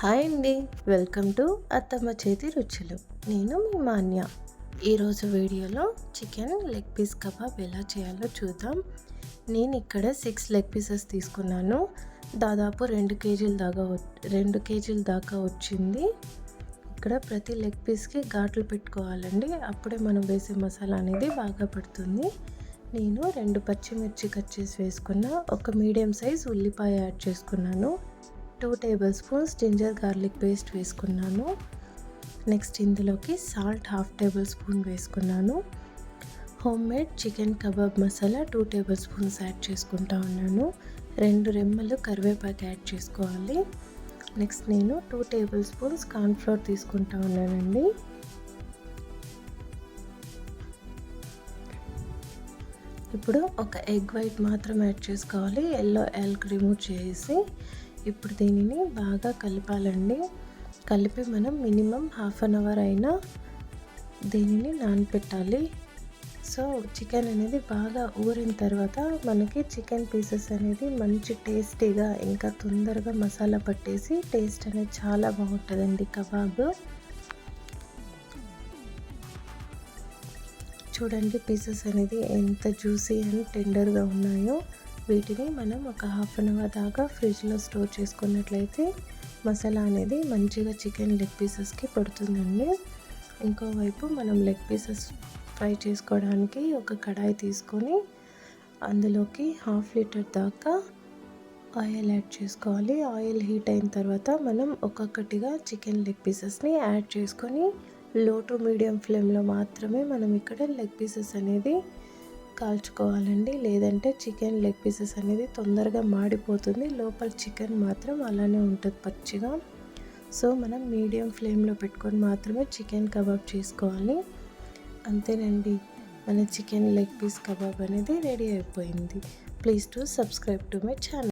Hi అండి. Welcome to అత్తమ్మ చేతి రుచులు. నేను మీ మాన్య. ఈరోజు వీడియోలో చికెన్ లెగ్ పీస్ కబాబ్ ఎలా చేయాలో చూద్దాం. నేను ఇక్కడ సిక్స్ లెగ్ పీసెస్ తీసుకున్నాను. దాదాపు రెండు కేజీల దాకా రెండు కేజీల దాకా వచ్చింది. ఇక్కడ ప్రతి లెగ్ పీస్కి ఘాట్లు పెట్టుకోవాలండి. అప్పుడే మనం వేసే మసాలా అనేది బాగా పడుతుంది. నేను రెండు పచ్చిమిర్చి కట్ చేసి వేసుకున్న ఒక మీడియం సైజ్ ఉల్లిపాయ యాడ్ చేసుకున్నాను. Two tablespoons ginger garlic paste వేసుకున్నాను. నెక్స్ట్ ఇందులోకి సాల్ట్ హాఫ్ టేబుల్ స్పూన్ వేసుకున్నాను. Homemade chicken kebab masala two tablespoons add చేసుకుంటా ఉన్నాను. రెండు రెమ్మలు కరివేపాకు యాడ్ చేసుకోవాలి. నెక్స్ట్ నేను టూ టేబుల్ స్పూన్స్ కార్న్ఫ్లోర్ తీసుకుంటా ఉన్నానండి. ఇప్పుడు ఒక ఎగ్ వైట్ మాత్రం యాడ్ చేసుకోవాలి. ఎల్లో ఎల్క్ రిమూవ్ చేసి ఇప్పుడు దీనిని బాగా కలపాలండి. కలిపి మనం మినిమం హాఫ్ అన్ అవర్ అయినా దీనిని నానపెట్టాలి. సో చికెన్ అనేది బాగా ఊరిన తర్వాత మనకి చికెన్ పీసెస్ అనేది మంచి టేస్టీగా ఇంకా తొందరగా మసాలా పట్టేసి టేస్ట్ అనేది చాలా బాగుంటుందండి కబాబ్. చూడండి పీసెస్ అనేది ఎంత జ్యూసీ అండ్ టెండర్గా ఉన్నాయో. వీటిని మనం ఒక హాఫ్ అన్ అవర్ దాకా ఫ్రిడ్జ్లో స్టోర్ చేసుకున్నట్లయితే మసాలా అనేది మంచిగా చికెన్ లెగ్ పీసెస్కి పడుతుందండి. ఇంకోవైపు మనం లెగ్ పీసెస్ ఫ్రై చేసుకోవడానికి ఒక కడాయి తీసుకొని అందులోకి హాఫ్ లీటర్ దాకా ఆయిల్ యాడ్ చేసుకోవాలి. ఆయిల్ హీట్ అయిన తర్వాత మనం ఒక్కొక్కటిగా చికెన్ లెగ్ పీసెస్ని యాడ్ చేసుకొని లో టు మీడియం ఫ్లేమ్లో మాత్రమే మనం ఇక్కడ లెగ్ పీసెస్ అనేది కాల్చుకోవాలండి. లేదంటే చికెన్ లెగ్ పీసెస్ అనేది తొందరగా మాడిపోతుంది. లోపల చికెన్ మాత్రం అలానే ఉంటుంది పచ్చిగా. సో మనం మీడియం ఫ్లేమ్లో పెట్టుకొని మాత్రమే చికెన్ కబాబ్ చేసుకోవాలి. అంతేనండి. మన చికెన్ లెగ్ పీస్ కబాబ్ అనేది రెడీ అయిపోయింది. Please to subscribe to my channel.